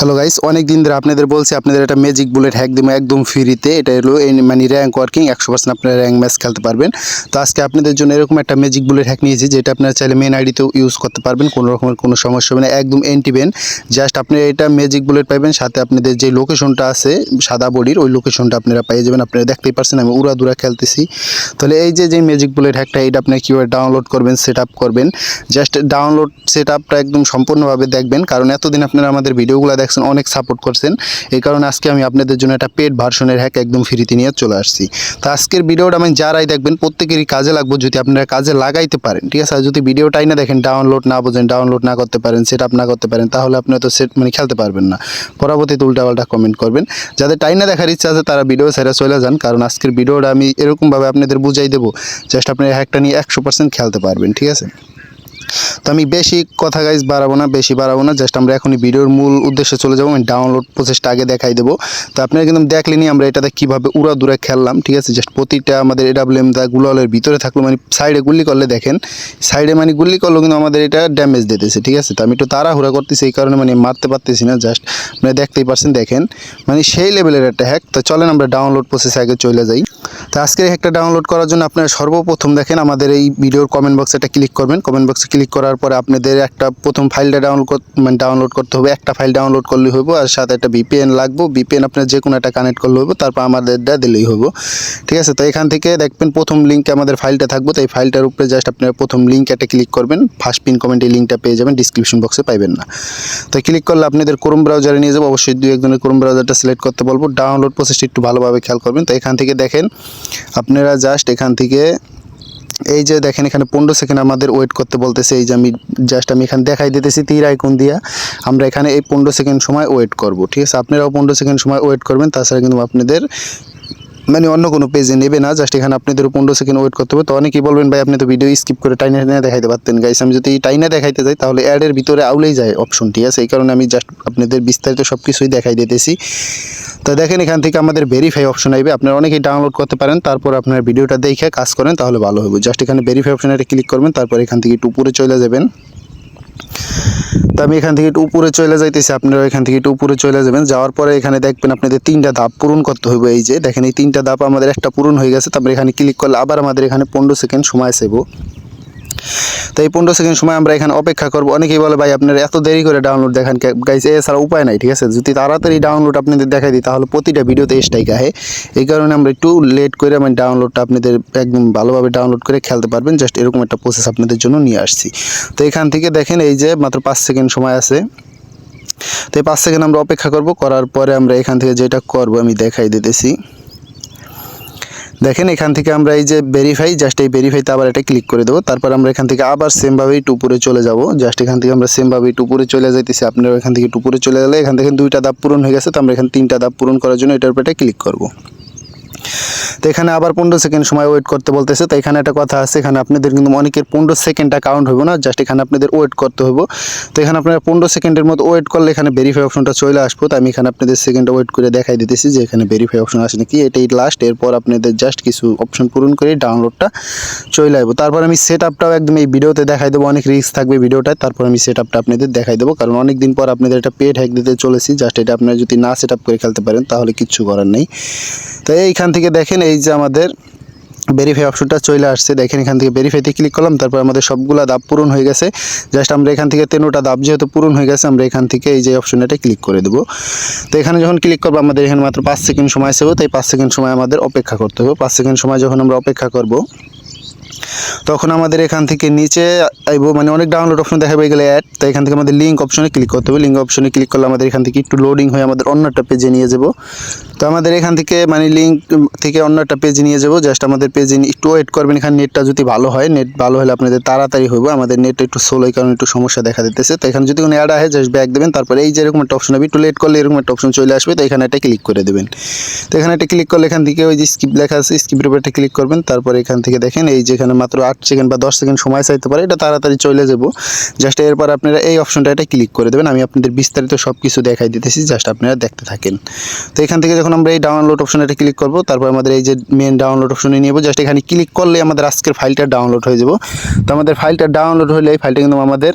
Hello guys অনেক দিন ধরে আপনাদের বলছি, আপনাদের একটা ম্যাজিক বুলেট হ্যাক দিব একদম ফ্রিতে এটা হলো মানে র্যাঙ্ক ওয়ার্কিং একশো পার্সেন্ট আপনারা র্যাঙ্ক ম্যাচ খেলতে পারবেন। তো আজকে আপনাদের জন্য এরকম একটা ম্যাজিক বুলেট হ্যাক নিয়েছি, যেটা আপনারা চাইলে মেন আইডিতেও ইউজ করতে পারবেন, কোনো রকমের কোনো সমস্যা হবে না, একদম এন্টিবেন জাস্ট আপনি এটা ম্যাজিক বুলেট পাইবেন, সাথে আপনাদের যে লোকেশনটা আছে, সাদা বডির, ওই লোকেশনটা আপনারা পেয়ে যাবেন। আপনারা দেখতেই পারছেন, আমি উড়া দুরা খেলতেছি। তাহলে এই যে যে ম্যাজিক বুলেট হ্যাকটা এটা আপনি কীভাবে ডাউনলোড করবেন সেট করবেন? জাস্ট ডাউনলোড সেট একদম সম্পূর্ণভাবে দেখবেন, কারণ এতদিন আপনারা আমাদের ভিডিওগুলো দেখছেন অনেক সাপোর্ট করছেন। এই কারণে আজকে আমি আপনাদের জন্য একটা পেড ভার্সনের হ্যাক একদম ফ্রিতে নিয়ে চলে আসছি। তো আজকের ভিডিওটা আমি যারাই দেখবেন, প্রত্যেকেরই কাজে লাগবে যদি আপনারা কাজে লাগাইতে পারেন, ঠিক আছে? আর যদি ভিডিওটাই না দেখেন ডাউনলোড না বোঝেন ডাউনলোড না করতে পারেন সেট আপ না করতে পারেন, তাহলে আপনি তো সেট মানে খেলতে পারবেন না। পরবর্তীতে উল্টাপাল্টা কমেন্ট করবেন। যাদের টাইনা দেখার ইচ্ছা আছে, তারা ভিডিও ছেড়ে চলে যান, কারণ আজকের ভিডিওটা আমি এরকমভাবে আপনাদের বুঝাই দেবো। জাস্ট আপনি হ্যাকটা নিয়ে একশো পার্সেন্ট খেলতে পারবেন, ঠিক আছে? তো আমি বেশি কথা গাইজ বাড়াবো না, বেশি বাড়াবো না জাস্ট আমরা এখনই ভিডিওর মূল উদ্দেশ্যে চলে যাব, আমি ডাউনলোড প্রসেসটা আগে দেখাই দেবো। তো আপনারা কিন্তু দেখলেনি আমরা এটাতে কীভাবে উড়া দূরে খেললাম, ঠিক আছে? জাস্ট প্রতিটা আমাদের এডাব্লিউএম দা গুলালের ভিতরে থাকল মানে সাইডে গুলি করলে দেখেন সাইডে মানে গুলি করলেও কিন্তু আমাদের এটা ড্যামেজ দিতেছে, ঠিক আছে? তো আমি একটু তাড়াহুড়া করতেছি, এই কারণে মানে মারতে পারতেছি না জাস্ট মানে দেখতেই পারছেন, দেখেন। মানে সেই লেভেলের একটা হ্যাক তো চলেন আমরা ডাউনলোড প্রসেসে আগে চলে যাই। তো আজকে এই হ্যাকটা ডাউনলোড করার জন্য আপনারা সর্বপ্রথম দেখেন আমাদের এই ভিডিওর কমেন্ট বক্সে একটা ক্লিক করবেন। কমেন্ট বক্সে ক্লিক করার পরে আপনাদের একটা প্রথম ফাইলটা ডাউনলোড মানে ডাউনলোড করতে হবে। একটা ফাইল ডাউনলোড করলেই হব আর সাথে একটা ভিপিএন লাগবো। ভিপিএন আপনার যে কোনো একটা কানেক্ট করলে হব তারপর আমাদেরটা দিলেই হব ঠিক আছে? তো এখান থেকে দেখবেন প্রথম লিঙ্কে আমাদের ফাইলটা থাকব। তো এই ফাইলটার উপরে জাস্ট আপনার প্রথম লিঙ্ক একটা ক্লিক করবেন। ফার্স্ট পিন কমেন্টে লিঙ্কটা পেয়ে যাবেন। ডিসক্রিপশন বক্সে পাইবেন না। তো ক্লিক করলে আপনাদের ক্রোম ব্রাউজারে নিয়ে যাব। অবশ্যই দুই একজনের ক্রোম ব্রাউজারটা সিলেক্ট করতে বলব। ডাউনলোড প্রসেসটি একটু ভালোভাবে খেয়াল করবেন। তো এখান থেকে দেখেন আপনারা জাস্ট এখান থেকে, এই যে দেখেন এখানে পনেরো সেকেন্ড আমাদের ওয়েট করতে বলতেছে, এই যে আমি জাস্ট আমি এখানে দেখাই দিতেছি তীর আইকন দিয়া। আমরা এখানে এই পনেরো সেকেন্ড সময় ওয়েট করব, ঠিক আছে? আপনারাও পনেরো সেকেন্ড সময় ওয়েট করবেন, তাছাড়া কিন্তু আপনাদের মানে অন্য কোনো পেজে নেবে না জাস্ট এখানে আপনাদের পনেরো সেকেন্ড ওয়েট করতে হবে। তো অনেকেই বলবেন, ভাই, আপনি তো ভিডিও স্কিপ করে টাইনে টাইনে দেখাইতে পারতেন। গাইস আমি যদি টাইনে দেখাইতে যাই, তাহলে অ্যাডের ভিতরে আউলেই যায় অপশন ঠিক আছে। এই কারণে আমি জাস্ট আপনাদের বিস্তারিত সব কিছুই দেখাই দিতেছি। তো দেখেন, এখান থেকে আমাদের ভেরিফাই অপশন আসবে আপনারা অনেকেই ডাউনলোড করতে পারেন, তারপর আপনার ভিডিওটা দেখে কাজ করেন, তাহলে ভালো হবে জাস্ট এখানে ভেরিফাই অপশনে ক্লিক করবেন, তারপর এখান থেকে একটু উপরে চলে যাবেন। তো আমি এখান থেকে একটু উপরে চলে যাইতেছি আপনারা এখান থেকে একটু উপরে চলে যাবেন। যাওয়ার পরে এখানে দেখবেন আপনাদের তিনটা ধাপ পূরণ করতে হবে এই যে দেখেন, এই তিনটা ধাপ আমাদের একটা পূরণ হয়ে গেছে। তারপরে এখানে ক্লিক করলে আবার আমাদের এখানে পনেরো সেকেন্ড সময় সেবো তো এই পনেরো সেকেন্ড সময় আমরা এখানে অপেক্ষা করব। অনেকেই বলে, ভাই, আপনারা এত দেরি করে ডাউনলোড দেখান গাইস এছাড়া উপায় নাই, ঠিক আছে? যদি তাড়াতাড়ি ডাউনলোড আপনাদের দেখাই দিই, তাহলে প্রতিটা ভিডিওতে স্ট্রাইক আহে এই কারণে আমরা একটু লেট করে মানে ডাউনলোডটা আপনাদের একদম ভালোভাবে ডাউনলোড করে খেলতে পারবেন। জাস্ট এরকম একটা প্রসেস আপনাদের জন্য নিয়ে আসছি। তো এখান থেকে দেখেন, এই যে মাত্র পাঁচ সেকেন্ড সময় আছে। তো এই পাঁচ সেকেন্ড আমরা অপেক্ষা করব। করার পরে আমরা এখান থেকে যেটা করব, আমি দেখাই দিতেছি। দেখেন, এখান থেকে আমরা এই যে ভেরিফাই জাস্ট এই ভেরিফাইতে আবার এটা ক্লিক করে দেবো। তারপর আমরা এখান থেকে আবার সেমভাবেই টুপুরে চলে যাব। জাস্ট এখান থেকে আমরা সেমভাবেই টুপুরে চলে যাইতেছি। আপনারা এখান থেকে টুপুরে চলে গেলে এখান থেকে দুইটা দাপ পূরণ হয়ে গেছে। তো আমরা এখানে তিনটা দাপ পূরণ করার জন্য এটার উপরে ক্লিক করব। তো এখানে আবার পনেরো সেকেন্ড সময় ওয়েট করতে বলতেছে। তো এখানে একটা কথা আছে, এখানে আপনাদের কিন্তু অনেকের পনেরো সেকেন্ডটা কাউন্ট হবে না জাস্ট এখানে আপনাদের ওয়েট করতে হবে তো এখানে আপনারা পনেরো সেকেন্ডের মতো ওয়েট করলে এখানে ভেরিফাই অপশনটা চলে আসব। তো আমি এখানে আপনাদের সেকেন্ডটা ওয়েট করে দেখাই দিতেছি যে এখানে ভেরিফাই অপশন আসে নাকি। এটাই লাস্ট এরপর আপনাদের জাস্ট কিছু অপশন পূরণ করে ডাউনলোডটা চলে আসব। তারপর আমি সেট আপটাও একদম এই ভিডিওতে দেখাই দেবো, অনেক রিস্ক থাকবে ভিডিওটায়। তারপর আমি সেট আপটা আপনাদের দেখাই দেবো, কারণ অনেক দিন পর আপনাদের একটা পেড হ্যাক দিতে চলেছি। জাস্ট এটা আপনারা যদি না সেট আপ করে খেলতে পারেন, তাহলে কিচ্ছু করার নেই। তো এইখান থেকে দেখেন, এই যে আমাদের ভেরিফাই অপশনটা চলে আসছে। দেখেন, এখান থেকে ভেরিফাইতে ক্লিক করলাম, তারপর আমাদের সবগুলো দাব পূরণ হয়ে গেছে। জাস্ট আমরা এখান থেকে তেরোটা দাব যেহেতু পূরণ হয়ে গেছে, আমরা এখান থেকে এই যে অপশনটা ক্লিক করে দেবো। তো এখানে যখন ক্লিক করব, আমাদের এখানে মাত্র পাঁচ সেকেন্ড সময় আসবে তাই পাঁচ সেকেন্ড সময় আমাদের অপেক্ষা করতে হবে। পাঁচ সেকেন্ড সময় যখন আমরা অপেক্ষা করব তখন আমাদের এখান থেকে নিচে আইব মানে অনেক ডাউনলোড অপশন দেখা দেখাবে গেলে অ্যাড তো এখান থেকে আমাদের লিঙ্ক অপশনে ক্লিক করতে হবে। লিঙ্ক অপশনে ক্লিক করলে আমাদের এখান থেকে একটু লোডিং হয়ে আমাদের অন্য একটা পেজে নিয়ে যাব। তো আমাদের এখান থেকে মানে লিঙ্ক থেকে অন্য একটা পেজে নিয়ে যাব। জাস্ট আমাদের পেজে একটু ওয়েট করবেন। এখানে নেটটা যদি ভালো হয় নেট ভালো হলে আপনাদের তাড়াতাড়ি হবে আমাদের নেট একটু স্লো কারণে একটু সমস্যা দেখা দিতেছে। তো এখানে যদি কোনো অ্যাড আসে জাস্ট ব্যাক দেবেন। তারপরে এই যে এরকম একটা অপশন হবে, একটু লেট করলে এরকম একটা অপশন চলে আসবে। তো এখানে একটা ক্লিক করে দেবেন। তো এখানে একটা ক্লিক করলে এখান থেকে ওই যে স্কিপ লেখা আছে স্কিপের উপর একটা ক্লিক করবেন। তারপরে এখান থেকে দেখেন, এই যে এখানে মাত্র আট সেকেন্ড বা দশ সেকেন্ড সময় চাইতে পারে, এটা তাড়াতাড়ি চলে যাব। জাস্ট এরপর আপনারা এই অপশনটা এটা ক্লিক করে দেবেন। আমি আপনাদের বিস্তারিত সব কিছু দেখাই দিতেছি জাস্ট আপনারা দেখতে থাকেন। তো এখান থেকে যখন আমরা এই ডাউনলোড অপশনে এটা ক্লিক করব, তারপর আমাদের এই যে মেন ডাউনলোড অপশনে নিয়ে জাস্ট এখানে ক্লিক করলে আমাদের আজকের ফাইলটা ডাউনলোড হয়ে যাব। তো আমাদের ফাইলটা ডাউনলোড হলে এই ফাইলটা কিন্তু আমাদের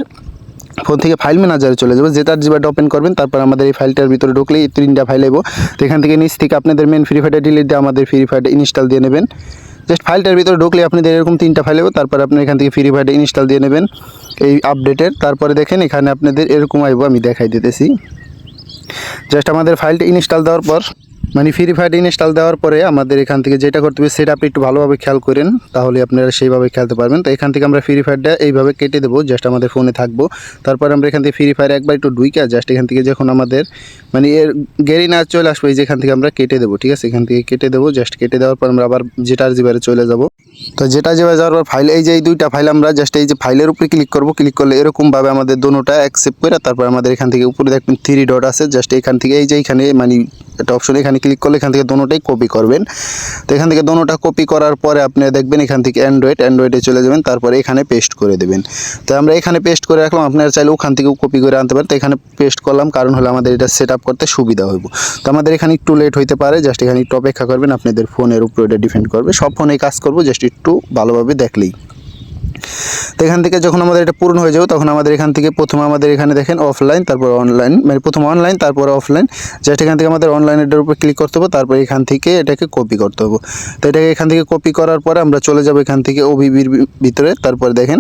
ফোন থেকে ফাইল ম্যানেজারে চলে যাব যেটার জিবাটা ওপেন করবেন, তারপর আমাদের এই ফাইলটার ভিতরে ঢুকলে এই তিনটা ফাইল এবো। তো এখান থেকে নিচ থেকে আপনাদের মেন ফ্রি ফায়ারটা ডিলিট দিয়ে আমাদের ফ্রি ফায়ারটা ইনস্টল দিয়ে নেবেন। জাস্ট ফাইলটার ভিতরে ঢুকলে আপনাদের এরকম তিনটা ফাইল হবে তারপর আপনি এখান থেকে ফ্রি ফায়ারটা ইনস্টল দিয়ে নেবেন এই আপডেটের তারপরে দেখেন এখানে আপনাদের এরকম আইব আমি দেখাই দিতেছি। জাস্ট আমাদের ফাইলটা ইনস্টল দেওয়ার পর মানে ফ্রি ফায়ার ইনস্টল দেওয়ার পরে আমাদের এখান থেকে যেটা করতে হবে, সেটা আপনি একটু ভালোভাবে খেয়াল করেন, তাহলে আপনারা সেইভাবে খেলতে পারবেন। তো এখান থেকে আমরা ফ্রি ফায়ারটা এইভাবে কেটে দেবো জাস্ট আমাদের ফোনে থাকব। তারপর আমরা এখান থেকে ফ্রি ফায়ার একবার একটু ডুইকা জাস্ট এখান থেকে যখন আমাদের মানে এর গেরি না চলে আসবে, এই যে এখান থেকে আমরা কেটে দেবো, ঠিক আছে? এখান থেকে কেটে দেবো জাস্ট কেটে দেওয়ার পর আমরা আবার যেটার জিবারে চলে যাব। তো যেটা যেভাবে যাওয়ার পর ফাইল এই যে এই দুইটা ফাইল আমরা জাস্ট এই যে ফাইলের উপরে ক্লিক করব ক্লিক করলে এরকমভাবে আমাদের দোনোটা অ্যাকসেপ্ট করে, তারপর আমাদের এখান থেকে উপরে দেখবেন থ্রি ডট আছে জাস্ট এখান থেকে এই যে এখানে মানে একটা অপশন এখানে ক্লিক করলে এখান থেকে দোনোটাই কপি করবেন। তো এখান থেকে দোনোটা কপি করার পরে আপনি দেখবেন এখান থেকে অ্যান্ড্রয়েড অ্যান্ড্রয়েডে চলে যাবেন, তারপরে এখানে পেস্ট করে দেবেন। তো আমরা এখানে পেস্ট করে রাখলাম, আপনারা চাইলে ওখান থেকেও কপি করে আনতে পারেন। তো এখানে পেস্ট করলাম, কারণ হলো আমাদের এটা সেট করতে সুবিধা হইব। তো আমাদের এখানে একটু লেট হইতে পারে জাস্ট এখানে একটু অপেক্ষা করবেন, আপনাদের ফোনের উপরে এটা ডিপেন্ড করবে। সব ফোনেই কাজ করব জাস্ট একটু ভালোভাবে দেখলেই। তো এখান থেকে যখন আমাদের এটা পূরণ হয়ে যাবে, তখন আমাদের এখান থেকে প্রথমে আমাদের এখানে দেখেন অফলাইন তারপর অনলাইন মানে প্রথম অনলাইন তারপর অফলাইন জাস্ট এখান থেকে আমাদের অনলাইন অনলাইনের উপর ক্লিক করতে হবে, তারপর এখান থেকে এটাকে কপি করতে হবে। তো এটাকে এখান থেকে কপি করার পরে আমরা চলে যাব এখান থেকে ওবিবির ভিতরে। তারপরে দেখেন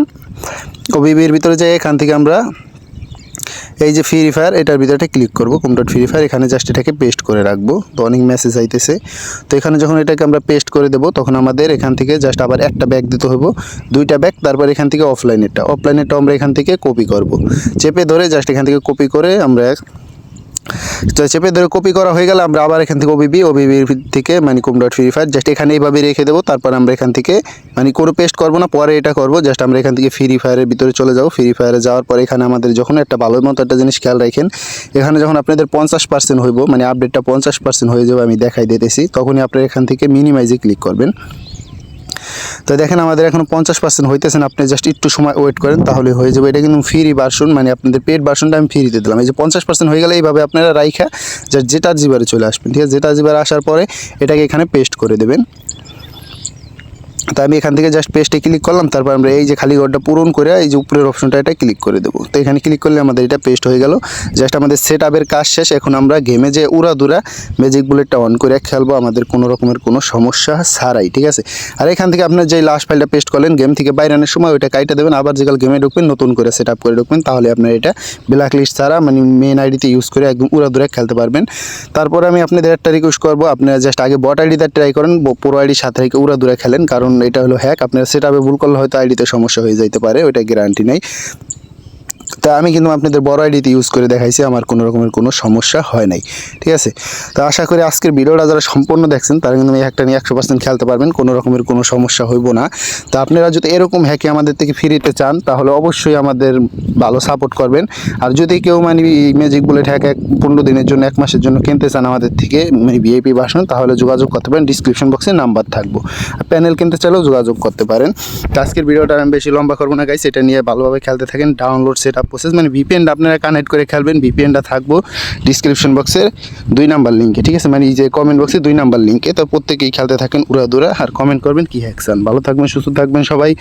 ওবিবির ভিতরে যাই, এখান থেকে আমরা এই যে ফ্রি ফায়ার এটার ভিতরে ক্লিক করব। কমডট ফ্রি ফায়ার এখানে জাস্ট এটাকে পেস্ট করে রাখব। তো অনেক মেসেজ আইতেছে। তো এখানে যখন এটাকে আমরা পেস্ট করে দেবো, তখন আমাদের এখান থেকে জাস্ট আবার একটা ব্যাগ দিতে হব দুইটা ব্যাগ তারপর এখান থেকে অফলাইনেরটা অফলাইনেরটা আমরা এখান থেকে কপি করব। চেপে ধরে জাস্ট এখান থেকে কপি করে আমরা তো চেপে ধরে কপি করা হয়ে গেলে আমরা আবার এখান থেকে ওবিবি ওবিবির থেকে মানে কুম ডট ফ্রি ফায়ার জাস্ট এখানে এইভাবে রেখে দেবো, তারপর আমরা এখান থেকে মানে কোনো পেস্ট করব না, পরে এটা করব জাস্ট আমরা এখান থেকে ফ্রি ফায়ারের ভিতরে চলে যাব। ফ্রি ফায়ারে যাওয়ার পরে এখানে আমাদের যখন একটা ভালো মতো একটা জিনিস খেয়াল রাখেন, এখানে যখন আপনাদের পঞ্চাশ পার্সেন্ট হইব মানে আপডেটটা পঞ্চাশ পার্সেন্ট হয়ে যাবে, আমি দেখাই দিতেছি, তখনই আপনারা এখান থেকে মিনিমাইজে ক্লিক করবেন। তো দেখেন আমাদের এখন পঞ্চাশ পার্সেন্ট হইতেছেন আপনি জাস্ট একটু সময় ওয়েট করেন তাহলে হয়ে যাবে। এটা কিন্তু ফ্রি বার্সন মানে আপনাদের পেড বার্সনটা আমি ফ্রিতে দিলাম। এই যে পঞ্চাশ পার্সেন্ট হয়ে গেলে এইভাবে আপনারা রাইখা যার যেটা জিবারে চলে আসবেন, ঠিক আছে? যেটা জিবারে আসার পরে এটাকে এখানে পেস্ট করে দেবেন। তো আমি এখান থেকে জাস্ট পেস্টে ক্লিক করলাম, তারপর আমরা এই যে খালি ঘরটা পূরণ করে এই যে উপরের অপশনটা এটা ক্লিক করে দেবো। তো এখানে ক্লিক করলে আমাদের এটা পেস্ট হয়ে গেল। জাস্ট আমাদের সেট আপের কাজ শেষ, এখন আমরা গেমে যে উড়াদুরা ম্যাজিক বুলেটটা অন করে খেলব, আমাদের কোনো রকমের কোনো সমস্যা ছাড়াই, ঠিক আছে? আর এখান থেকে আপনার যে লাস্ট ফাইলটা পেস্ট করলেন গেম থেকে বাইরে আনার সময় ওইটা কাইটা দেবেন, আবার যেকাল গেমে ঢুকবেন, নতুন করে সেট আপ করে ঢুকবেন, তাহলে আপনার এটা ব্ল্যাক লিস্ট ছাড়া মানে মেন আইডিতে ইউজ করে একদম উড়াদুরা খেলতে পারবেন। তারপরে আমি আপনাদের একটা রিকোয়েস্ট করব, আপনারা জাস্ট আগে বট আইডিতে ট্রাই করেন, পুরো আইডির সাথে রেখে উড়াদুরা খেলেন, কারণ এটা হলো হ্যাক আপনারা সেট ভুল করলে হয়তো আইডিতে সমস্যা হয়ে যাইতে পারে, ওইটা গ্যারান্টি নেই। তা আমি কিন্তু আপনাদের বড় আইডিতে ইউজ করে দেখাইছি, আমার কোনো রকমের কোনো সমস্যা হয় নাই, ঠিক আছে? তো আশা করি আজকের ভিডিওটা যারা সম্পূর্ণ দেখছেন, তারা কিন্তু এই হ্যাকটা নিয়ে একশো পার্সেন্ট খেলতে পারবেন, কোনো রকমের কোনো সমস্যা হইব না। তো আপনারা যদি এরকম হ্যাকে আমাদের থেকে ফিরিতে চান, তাহলে অবশ্যই আমাদের ভালো সাপোর্ট করবেন। আর যদি কেউ মানে ম্যাজিক বুলেট হ্যাক এক পনেরো দিনের জন্য, এক মাসের জন্য কিনতে চান আমাদের থেকে মানে ভিআইপি ভাষণ তাহলে যোগাযোগ করতে পারেন ডিসক্রিপশন বক্সে নাম্বার থাকব। আর প্যানেল কিনতে চাইলেও যোগাযোগ করতে পারেন। তো আজকের ভিডিওটা আমি বেশি লম্বা করব না গাইস এটা নিয়ে ভালোভাবে খেলতে থাকেন ডাউনলোড সেট প্রসেস মানে ভিপিএনটা আপনারা কানেক্ট করে খেলবেন ভিপিএনটা থাকব ডিসক্রিপশন বক্সের দুই নাম্বার লিঙ্কে ঠিক আছে? মানে এই যে কমেন্ট বক্সে দুই নাম্বার লিঙ্কে তো প্রত্যেকেই খেলতে থাকেন উড়াদুরা, আর কমেন্ট করবেন কি হ্যাকসান ভালো থাকবেন, সুস্থ থাকবেন সবাই।